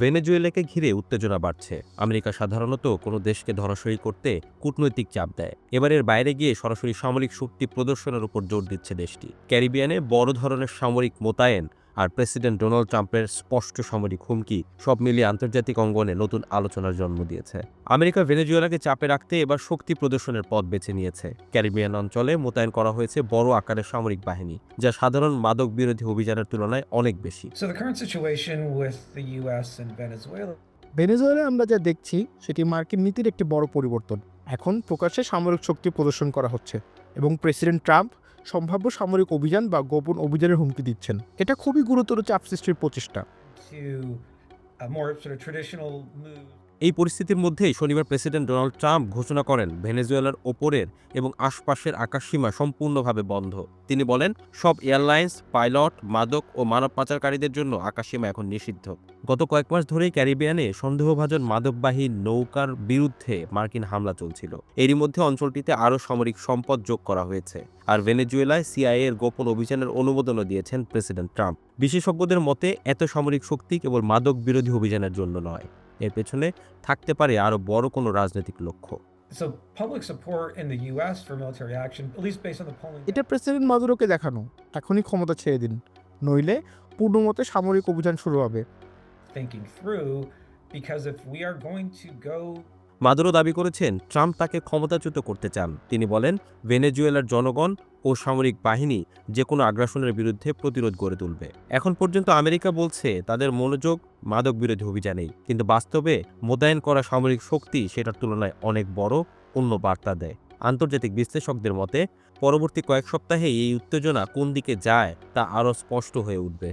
ভেনেজুয়েলাকে ঘিরে উত্তেজনা বাড়ছে। আমেরিকা সাধারণত কোনো দেশকে ধরাশয়ী করতে কূটনৈতিক চাপ দেয়। এবারের বাইরে গিয়ে সরাসরি সামরিক শক্তি প্রদর্শনের উপর জোর দিচ্ছে দেশটি। ক্যারিবিয়ানে বড় ধরনের সামরিক মোতায়েন আর প্রেসিডেন্ট ডোনাল্ড ট্রাম্পের স্পষ্ট সামরিক হুমকি সব মিলিয়ে আন্তর্জাতিক অঙ্গনে নতুন আলোচনার জন্ম দিয়েছে। আমেরিকা ভেনেজুয়েলাকে চাপে রাখতে এবার শক্তি প্রদর্শনের পথ বেছে নিয়েছে। ক্যারিবিয়ান অঞ্চলে মোতায়েন করা হয়েছে বড় আকারের সামরিক বাহিনী যা সাধারণ মাদক বিরোধী অভিযানের তুলনায় অনেক বেশি। ভেনেজুয়েলায় আমরা যা দেখছি সেটি মার্কিন নীতির একটি বড় পরিবর্তন। এখন প্রকাশ্যে সামরিক শক্তি প্রদর্শন করা হচ্ছে এবং প্রেসিডেন্ট ট্রাম্প সম্ভাব্য সামরিক অভিযান বা গোপন অভিযানের হুমকি দিচ্ছেন। এটা খুবই গুরুতর চাপ সৃষ্টির প্রচেষ্টা। এই পরিস্থিতির মধ্যেই শনিবার প্রেসিডেন্ট ডোনাল্ড ট্রাম্প ঘোষণা করেন, ভেনেজুয়েলার ওপরের এবং আশপাশের আকাশসীমা সম্পূর্ণভাবে বন্ধ। তিনি বলেন, সব এয়ারলাইন্স, পাইলট, মাদক ও মানব পাচারকারীদের জন্য আকাশসীমা এখন নিষিদ্ধ। গত কয়েক মাস ধরেই ক্যারিবিয়ানে সন্দেহভাজন মাদকবাহী নৌকার বিরুদ্ধে মার্কিন হামলা চলছিল। এরই মধ্যে অঞ্চলটিতে আরও সামরিক সম্পদ যোগ করা হয়েছে। আর ভেনেজুয়েলায় সিআইএ এর গোপন অভিযানের অনুমোদনও দিয়েছেন প্রেসিডেন্ট ট্রাম্প। বিশেষজ্ঞদের মতে, এত সামরিক শক্তি কেবল মাদক বিরোধী অভিযানের জন্য নয়। এর পেছনে থাকতে পারে আরও বড় কোনো রাজনৈতিক লক্ষ্য. এটা প্রেসিডেন্ট মাদুরোকে দেখানো। এখনই ক্ষমতা ছেড়ে দিন। নইলে পূর্ণমতে সামরিক অভিযান শুরু হবে। মাদুরো দাবি করেছেন ট্রাম্প তাকে ক্ষমতাচ্যুত করতে চান। তিনি বলেন ভেনেজুয়েলার জনগণ ও সামরিক বাহিনী যে কোনো আগ্রাসনের বিরুদ্ধে প্রতিরোধ গড়ে তুলবে। এখন পর্যন্ত আমেরিকা বলছে তাদের মনোযোগ মাদক বিরোধী অভিযানেই। কিন্তু বাস্তবে মোতায়েন করা সামরিক শক্তি সেটার তুলনায় অনেক বড়, অন্য বার্তা দেয়। আন্তর্জাতিক বিশ্লেষকদের মতে, পরবর্তী কয়েক সপ্তাহে এই উত্তেজনা কোন দিকে যায় তা আরও স্পষ্ট হয়ে উঠবে।